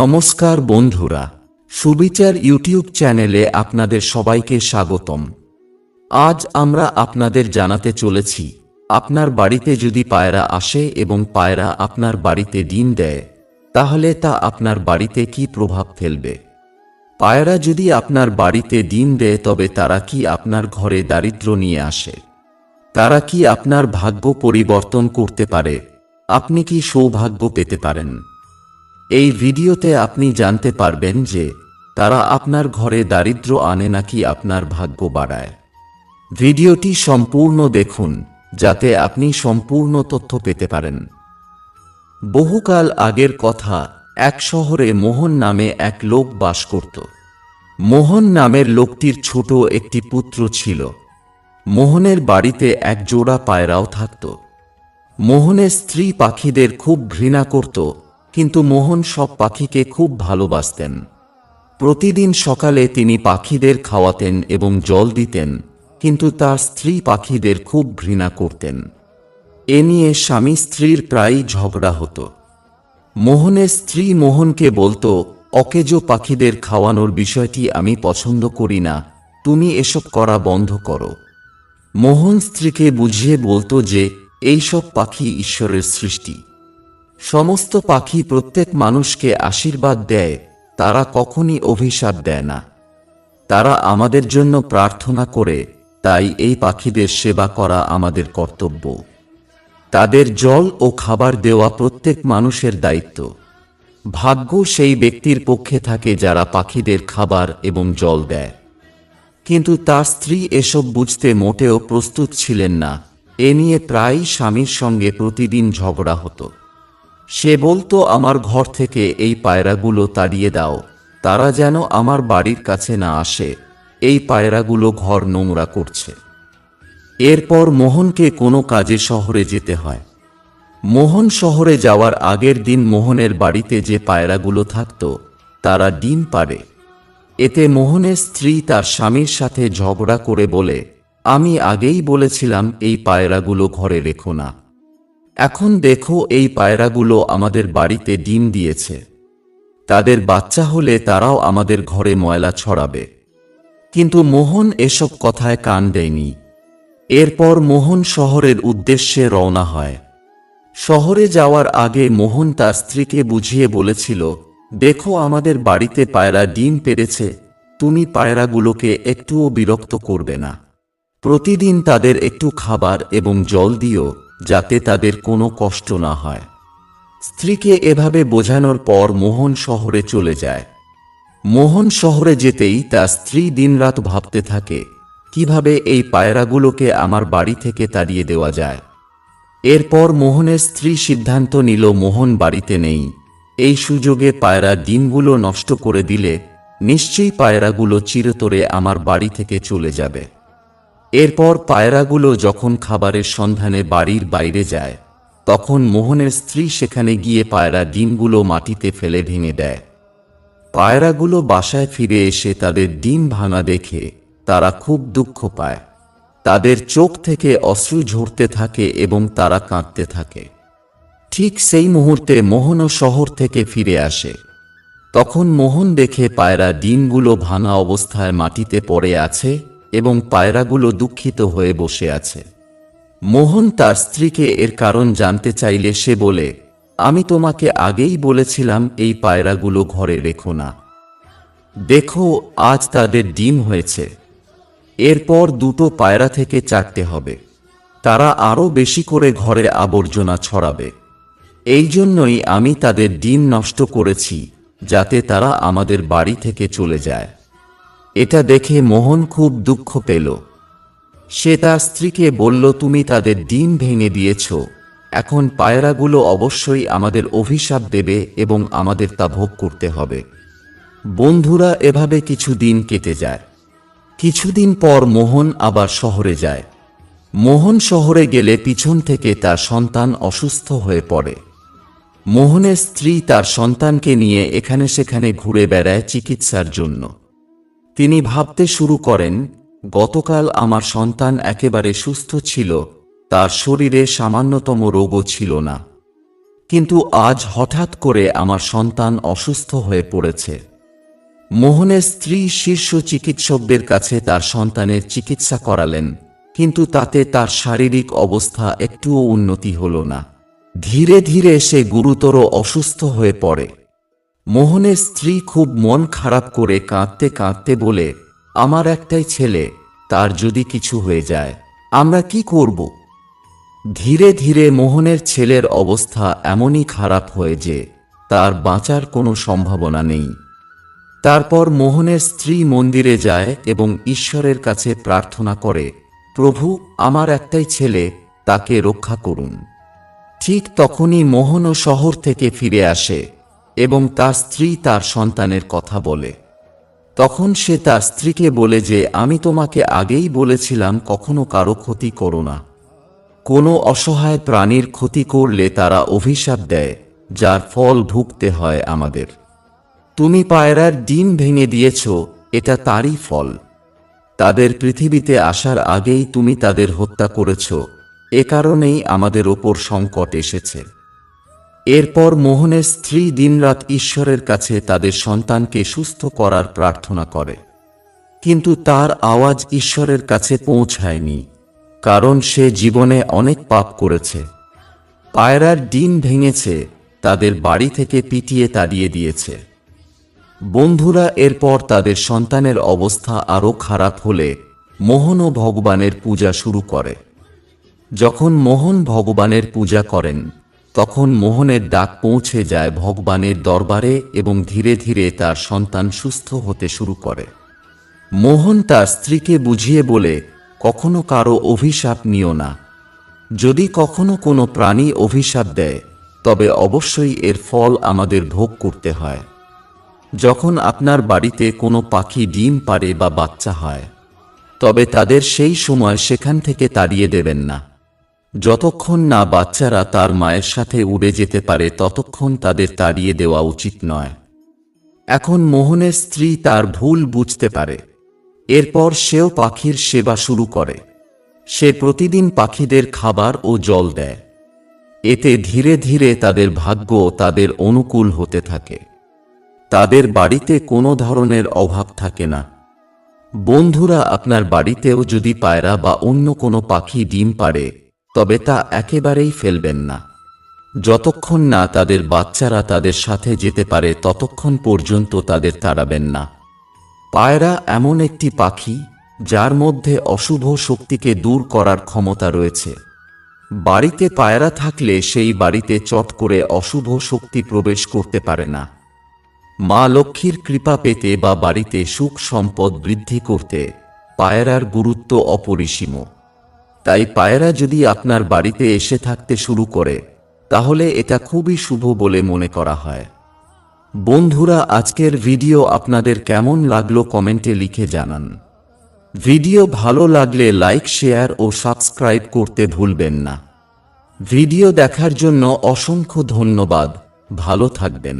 নমস্কার বন্ধুরা, সুবিচার ইউটিউব চ্যানেলে আপনাদের সবাইকে স্বাগতম। আজ আমরা আপনাদের জানাতে চলেছি, আপনার বাড়িতে যদি পায়রা আসে এবং পায়রা আপনার বাড়িতে ডিম দেয়, তাহলে তা আপনার বাড়িতে কি প্রভাব ফেলবে? পায়রা যদি আপনার বাড়িতে ডিম দেয়, তবে তারা কি আপনার ঘরে দারিদ্র্য নিয়ে আসে? তারা কি আপনার ভাগ্য পরিবর্তন করতে পারে? আপনি কি সৌভাগ্য পেতে পারেন? এই ভিডিওতে আপনি জানতে পারবেন যে তারা আপনার ঘরে দারিদ্র্য আনে নাকি আপনার ভাগ্য বাড়ায়। ভিডিওটি সম্পূর্ণ দেখুন, যাতে আপনি সম্পূর্ণ তথ্য পেতে পারেন। বহুকাল আগের কথা, এক শহরে মোহন নামে এক লোক বাস করত। মোহন নামের লোকটির ছোট একটি পুত্র ছিল। মোহনের বাড়িতে এক জোড়া পায়রাও থাকত। মোহনের স্ত্রী পাখিদের খুব ঘৃণা করত। কিন্তু মোহন সব পাখিকে খুব ভালোবাসতেন। প্রতিদিন সকালে তিনি পাখিদের খাওয়াতেন এবং জল দিতেন, কিন্তু তার স্ত্রী পাখিদের খুব ঘৃণা করতেন। এ নিয়ে স্বামী স্ত্রীর প্রায়ই ঝগড়া হতো। মোহনের স্ত্রী মোহনকে বলতো, অকেজো পাখিদের খাওয়ানোর বিষয়টি আমি পছন্দ করি না, তুমি এসব করা বন্ধ করো। মোহন স্ত্রীকে বুঝিয়ে বলতো যে, এইসব পাখি ঈশ্বরের সৃষ্টি। সমস্ত পাখি প্রত্যেক মানুষকে আশীর্বাদ দেয়, তারা কখনই অভিশাপ দেয় না। তারা আমাদের জন্য প্রার্থনা করে, তাই এই পাখিদের সেবা করা আমাদের কর্তব্য। তাদের জল ও খাবার দেওয়া প্রত্যেক মানুষের দায়িত্ব। ভাগ্য সেই ব্যক্তির পক্ষে থাকে যারা পাখিদের খাবার এবং জল দেয়। কিন্তু তার স্ত্রী এসব বুঝতে মোটেও প্রস্তুত ছিলেন না। এ নিয়ে প্রায়ই স্বামীর সঙ্গে প্রতিদিন ঝগড়া হতো। সে বলতো, আমার ঘর থেকে এই পায়রাগুলো তাড়িয়ে দাও। তারা যেন আমার বাড়ির কাছে না আসে। এই পায়রাগুলো ঘর নোংরা করছে। এরপর মোহনকে কোনো কাজে শহরে যেতে হয়। মোহন শহরে যাওয়ার আগের দিন মোহনের বাড়িতে যে পায়রাগুলো থাকত, তারা ডিম পারে এতে মোহনের স্ত্রী তার স্বামীর সাথে ঝগড়া করে বলে, আমি আগেই বলেছিলাম এই পায়রাগুলো ঘরে রেখো না। এখন দেখো এই পায়রাগুলো আমাদের বাড়িতে ডিম দিয়েছে। তাদের বাচ্চা হলে তারাও আমাদের ঘরে ময়লা ছড়াবে। কিন্তু মোহন এসব কথায় কান দেয়নি। এরপর মোহন শহরের উদ্দেশ্যে রওনা হয়। শহরে যাওয়ার আগে মোহন তার স্ত্রীকে বুঝিয়ে বলেছিল, দেখো আমাদের বাড়িতে পায়রা ডিম পেরেছে তুমি পায়রাগুলোকে একটুও বিরক্ত করবে না। প্রতিদিন তাদের একটু খাবার এবং জল দিও যাতে তাদের কোনো কষ্ট না হয়। স্ত্রীকে এভাবে বোঝানোর পর মোহন শহরে চলে যায়। মোহন শহরে যেতেই তার স্ত্রী দিনরাত ভাবতে থাকে, কীভাবে এই পায়রাগুলোকে আমার বাড়ি থেকে তাড়িয়ে দেওয়া যায়। এরপর মোহনের স্ত্রী সিদ্ধান্ত নিল মোহন বাড়িতে নেই। এই সুযোগে পায়রা ডিমগুলো নষ্ট করে দিলে নিশ্চয়ই পায়রাগুলো চিরতরে আমার বাড়ি থেকে চলে যাবে। এরপর পায়রাগুলো যখন খাবারের সন্ধানে বাড়ির বাইরে যায়, তখন মোহনের স্ত্রী সেখানে গিয়ে পায়রা ডিমগুলো মাটিতে ফেলে ভেঙে দেয়। পায়রাগুলো বাসায় ফিরে এসে তাদের ডিম ভাঙা দেখে তারা খুব দুঃখ পায়। তাদের চোখ থেকে অশ্রু ঝরতে থাকে এবং তারা কাঁদতে থাকে। ঠিক সেই মুহূর্তে মোহনও শহর থেকে ফিরে আসে। তখন মোহন দেখে পায়রা ডিমগুলো ভাঙা অবস্থায় মাটিতে পড়ে আছে এবং পায়রাগুলো দুঃখিত হয়ে বসে আছে। মোহন তার স্ত্রীকে এর কারণ জানতে চাইলে সে বলে, আমি তোমাকে আগেই বলেছিলাম এই পায়রাগুলো ঘরে রেখো না। দেখো, আজ তাদের ডিম হয়েছে। এরপর দুটো পায়রা থেকে চাটতে হবে। তারা আরও বেশি করে ঘরে আবর্জনা ছড়াবে। এই জন্যই আমি তাদের ডিম নষ্ট করেছি, যাতে তারা আমাদের বাড়ি থেকে চলে যায়। এটা দেখে মোহন খুব দুঃখ পেল। সে তার স্ত্রীকে বলল, তুমি তাদের ডিম ভেঙে দিয়েছ। এখন পায়রাগুলো অবশ্যই আমাদের অভিশাপ দেবে এবং আমাদের তা ভোগ করতে হবে। বন্ধুরা, এভাবে কিছু দিন কেটে যায়। কিছুদিন পর মোহন আবার শহরে যায়। মোহন শহরে গেলে পিছন থেকে তার সন্তান অসুস্থ হয়ে পড়ে। মোহনের স্ত্রী তার সন্তানকে নিয়ে এখানে সেখানে ঘুরে বেড়ায় চিকিৎসার জন্য। তিনি ভাবতে শুরু করেন, গতকাল আমার সন্তান একেবারে সুস্থ ছিল, তার শরীরে সামান্যতম রোগও ছিল না। কিন্তু আজ হঠাৎ করে আমার সন্তান অসুস্থ হয়ে পড়েছে। মোহনের স্ত্রী শীর্ষ চিকিৎসকদের কাছে তার সন্তানের চিকিৎসা করালেন, কিন্তু তাতে তার শারীরিক অবস্থা একটুও উন্নতি হল না। ধীরে ধীরে সে গুরুতর অসুস্থ হয়ে পড়ে। মোহনের স্ত্রী খুব মন খারাপ করে কাঁদতে কাঁদতে বলে, আমার একটাই ছেলে, তার যদি কিছু হয়ে যায়, আমরা কি করব? ধীরে ধীরে মোহনের ছেলের অবস্থা এমনই খারাপ হয়ে যে তার বাঁচার কোনো সম্ভাবনা নেই। তারপর মোহনের স্ত্রী মন্দিরে যায় এবং ঈশ্বরের কাছে প্রার্থনা করে, প্রভু, আমার একটাই ছেলে, তাকে রক্ষা করুন। ঠিক তখনই মোহনও শহর থেকে ফিরে আসে। এবং তার স্ত্রী তার সন্তানের কথা বলে। তখন সে তার স্ত্রীকে বলে যে, আমি তোমাকে আগেই বলেছিলাম, কখনো কারও ক্ষতি করো না। কোনো অসহায় প্রাণীর ক্ষতি করলে তারা অভিশাপ দেয়, যার ফল ভুগতে হয় আমাদের। তুমি পায়রার ডিম ভেঙে দিয়েছ, এটা তারই ফল। তাদের পৃথিবীতে আসার আগেই তুমি তাদের হত্যা করেছ। এ কারণেই আমাদের ওপর সংকট এসেছে। এরপর মোহনের স্ত্রী দিনরাত ঈশ্বরের কাছে তাদের সন্তানকে সুস্থ করার প্রার্থনা করে। কিন্তু তার আওয়াজ ঈশ্বরের কাছে পৌঁছায়নি, কারণ সে জীবনে অনেক পাপ করেছে। পায়রার ডিম ভেঙেছে, তাদের বাড়ি থেকে পিটিয়ে তাড়িয়ে দিয়েছে। বন্ধুরা, এরপর তাদের সন্তানের অবস্থা আরও খারাপ হলে মোহনও ভগবানের পূজা শুরু করে। যখন মোহন ভগবানের পূজা করেন তখন মোহনের ডাক পৌঁছে যায় ভগবানের দরবারে এবং ধীরে ধীরে তার সন্তান সুস্থ হতে শুরু করে। মোহন তার স্ত্রীকে বুঝিয়ে বলে, কখনো কারও অভিশাপ নিও না। যদি কখনো কোনো প্রাণী অভিশাপ দেয়, তবে অবশ্যই এর ফল আমাদের ভোগ করতে হয়। যখন আপনার বাড়িতে কোনো পাখি ডিম পারে বা বাচ্চা হয়, তবে তাদের সেই সময় সেখান থেকে তাড়িয়ে দেবেন না। যতক্ষণ না বাচ্চারা তার মায়ের সাথে উড়ে যেতে পারে, ততক্ষণ তাদের তাড়িয়ে দেওয়া উচিত নয়। এখন মোহনের স্ত্রী তার ভুল বুঝতে পারে। এরপর সেও পাখির সেবা শুরু করে। সে প্রতিদিন পাখিদের খাবার ও জল দেয়। এতে ধীরে ধীরে তাদের ভাগ্য তাদের অনুকূল হতে থাকে। তাদের বাড়িতে কোনো ধরনের অভাব থাকে না। বন্ধুরা, আপনার বাড়িতেও যদি পায়রা বা অন্য কোনো পাখি ডিম পারে তবে তা একেবারেই ফেলবেন না। যতক্ষণ না তাদের বাচ্চারা তাদের সাথে যেতে পারে, ততক্ষণ পর্যন্ত তাদের তাড়াবেন না। পায়রা এমন একটি পাখি, যার মধ্যে অশুভ শক্তিকে দূর করার ক্ষমতা রয়েছে। বাড়িতে পায়রা থাকলে সেই বাড়িতে চট করে অশুভ শক্তি প্রবেশ করতে পারে না। মা লক্ষ্মীর কৃপা পেতে বা বাড়িতে সুখ সম্পদ বৃদ্ধি করতে পায়রার গুরুত্ব অপরিসীম। তাই পায়রা যদি আপনার বাড়িতে এসে থাকতে শুরু করে, তাহলে এটা খুবই শুভ বলে মনে করা হয়। বন্ধুরা, আজকের ভিডিও আপনাদের কেমন লাগল কমেন্টে লিখে জানান। ভিডিও ভালো লাগলে লাইক, শেয়ার ও সাবস্ক্রাইব করতে ভুলবেন না। ভিডিও দেখার জন্য অসংখ্য ধন্যবাদ। ভালো থাকবেন।